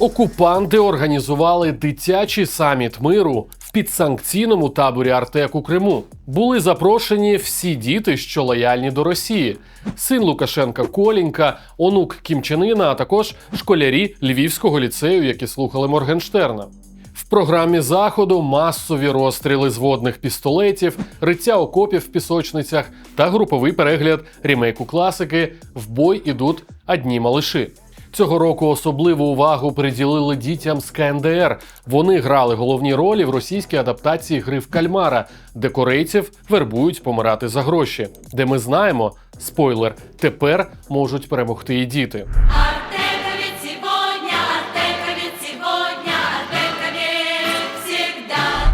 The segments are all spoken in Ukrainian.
Окупанти організували дитячий саміт миру в підсанкційному таборі Артек у Криму. Були запрошені всі діти, що лояльні до Росії: син Лукашенка Колінька, онук Кімчанина, а також школярі Львівського ліцею, які слухали Моргенштерна. В програмі заходу масові розстріли з водних пістолетів, риття окопів в пісочницях та груповий перегляд рімейку класики В бой ідуть одні малиші. Цього року особливу увагу приділили дітям з КНДР. Вони грали головні ролі в російській адаптації гри в кальмара, де корейців вербують помирати за гроші. Де ми знаємо, спойлер, тепер можуть перемогти і діти.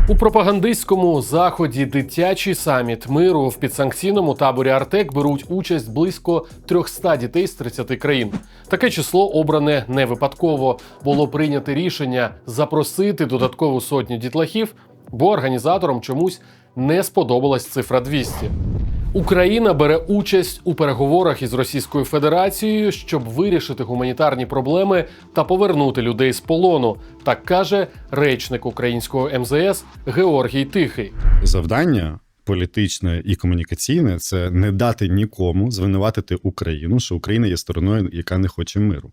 У пропагандистському заході дитячий саміт миру в підсанкційному таборі Артек беруть участь близько 300 дітей з 30 країн. Таке число обране не випадково. Було прийнято рішення запросити додаткову сотню дітлахів, бо організаторам чомусь не сподобалась цифра 200. Україна бере участь у переговорах із Російською Федерацією, щоб вирішити гуманітарні проблеми та повернути людей з полону. Так каже речник українського МЗС Георгій Тихий. завдання політичне і комунікаційне це не дати нікому звинуватити Україну, що Україна є стороною, яка не хоче миру.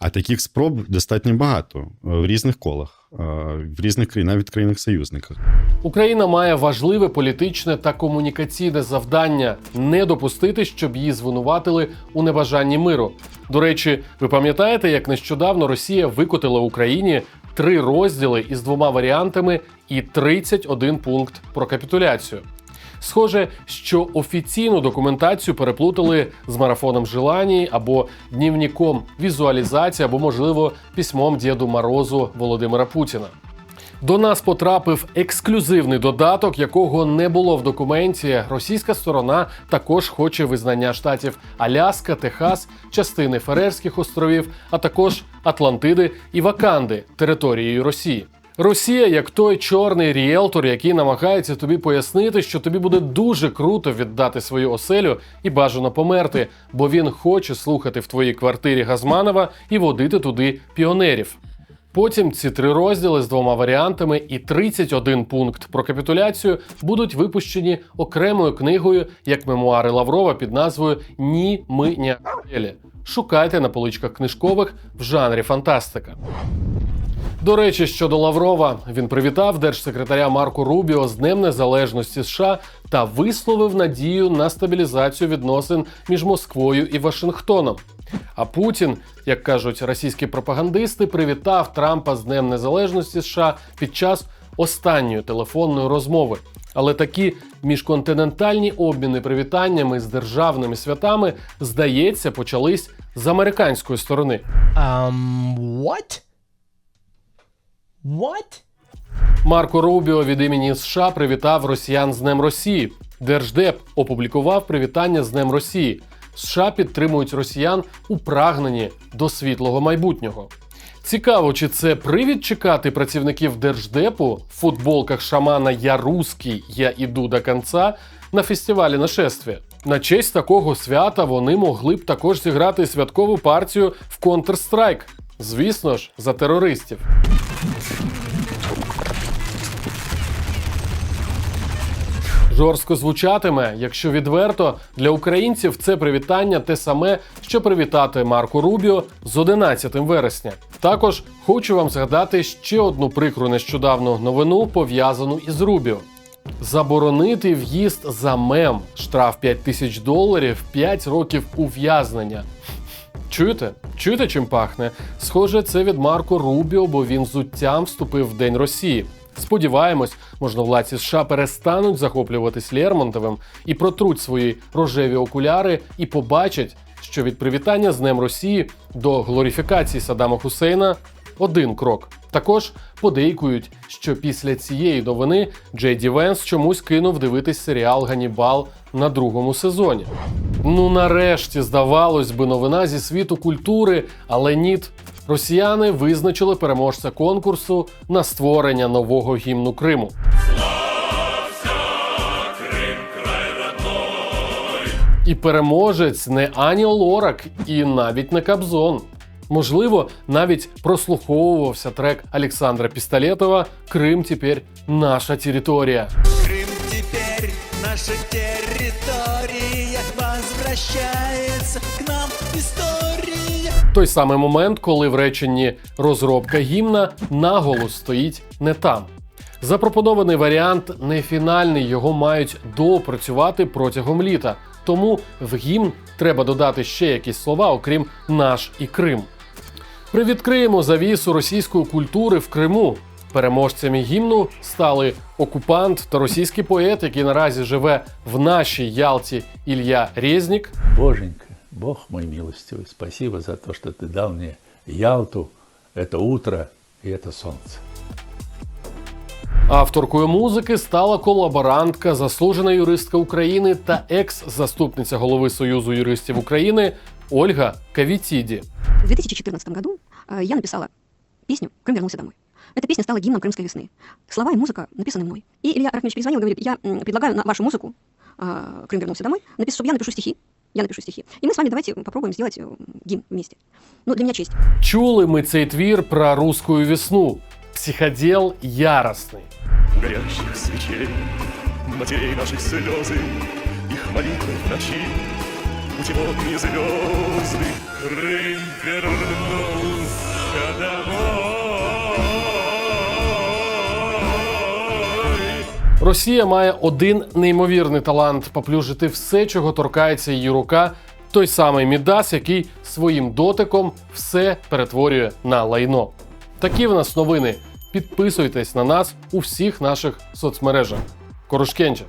А таких спроб достатньо багато е, в різних колах, в різних країнах, навіть країнах-союзниках. Україна має важливе політичне та комунікаційне завдання не допустити, щоб її звинуватили у небажанні миру. До речі, ви пам'ятаєте, як нещодавно Росія викотила Україні три розділи із двома варіантами і 31 пункт про капітуляцію. Схоже, що офіційну документацію переплутали з марафоном желаній або днівником візуалізації, або, можливо, письмом Діду Морозу Володимира Путіна. До нас потрапив ексклюзивний додаток, якого не було в документі. Російська сторона також хоче визнання штатів Аляска, Техас, частини Ферерських островів, а також Атлантиди і Ваканди територією Росії. Росія як той чорний ріелтор, який намагається тобі пояснити, що тобі буде дуже круто віддати свою оселю і бажано померти, бо він хоче слухати в твоїй квартирі Газманова і водити туди піонерів. Потім ці три розділи з двома варіантами і 31 пункт про капітуляцію будуть випущені окремою книгою як мемуари Лаврова під назвою Ні, ми не охуєлі». Шукайте на поличках книжкових в жанрі фантастика. До речі, щодо Лаврова, він привітав держсекретаря Марко Рубіо з Днем Незалежності США та висловив надію на стабілізацію відносин між Москвою і Вашингтоном. А Путін, як кажуть російські пропагандисти, привітав Трампа з Днем Незалежності США під час останньої телефонної розмови. Але такі міжконтинентальні обміни привітаннями з державними святами, здається, почались з американської сторони. Um, what? What? Марко Рубіо від імені США привітав росіян з Днем Росії. Держдеп опублікував привітання з Днем Росії. США підтримують росіян у прагненні до світлого майбутнього. Цікаво, чи це привід чекати працівників держдепу в футболках шамана Я русський, я іду до кінця на фестивалі нашествия. На честь такого свята вони могли б також зіграти святкову партію в Counter-Strike. Звісно ж, за терористів. Жорстко звучатиме, якщо відверто, для українців це привітання те саме, що привітати Марко Рубіо з 11 вересня. Також хочу вам згадати ще одну прикру нещодавну новину, пов'язану із Рубіо. Заборонити в'їзд за мем, штраф 5 тисяч доларів, 5 років ув'язнення. Чуєте? Чуєте, чим пахне? Схоже, це від Марко Рубіо, бо він зуттям вступив в День Росії. Сподіваємось, можновладці США перестануть захоплюватись Лермонтовим і протруть свої рожеві окуляри і побачать, що від привітання з Днем Росії до глорифікації Саддама Хусейна один крок. Також подейкують, що після цієї новини Джей Ді Венс чомусь кинув дивитись серіал Ганібал на другому сезоні. Ну нарешті, здавалось би, новина зі світу культури, але ніт. Росіяни визначили переможця конкурсу на створення нового гімну Криму. І переможець не Ані Лорак і навіть не Кабзон. Можливо, навіть прослуховувався трек Олександра Пістолетова Крим тепер наша територія. Крым теперь наша нам история Той самий момент, коли в реченні розробка гімна наголос стоїть не там. Запропонований варіант не фінальний, його мають доопрацювати протягом літа. Тому в гімн треба додати ще якісь слова, окрім наш і Крим. Привідкриємо завісу російської культури в Криму. Переможцями гімну стали окупант та російський поет, який наразі живе в нашій Ялті Ілля Резнік, Боженька, Бог мой милостивый, спасибо за то, что ты дал мне Ялту, это утро и это солнце. Авторкою музики стала колаборантка, заслужена юристка України та екс-заступниця голови Союзу юристів України Ольга Кавітіді. В 2014 году э, я написала песню «Крым вернулся домой». Эта песня стала гимном крымской весны. Слова и музыка написаны мной. И Илья Архимович перезвонил и говорит, я м, предлагаю на вашу музыку э, «Крым вернулся домой», написать, чтобы я напишу стихи. я напишу стихи. И мы с вами давайте попробуем сделать э, гимн вместе. Ну, для меня честь. Чули ми цей твір про русскую весну. Психодел яростний. горящих свечей, матерей наших слезы, их молитвы в ночи, путеводные звезды. Крым вернулся домой. Росія має один неймовірний талант поплюжити все, чого торкається її рука. Той самий Мідас, який своїм дотиком все перетворює на лайно. Такі в нас новини. Підписуйтесь на нас у всіх наших соцмережах. Корушкенча.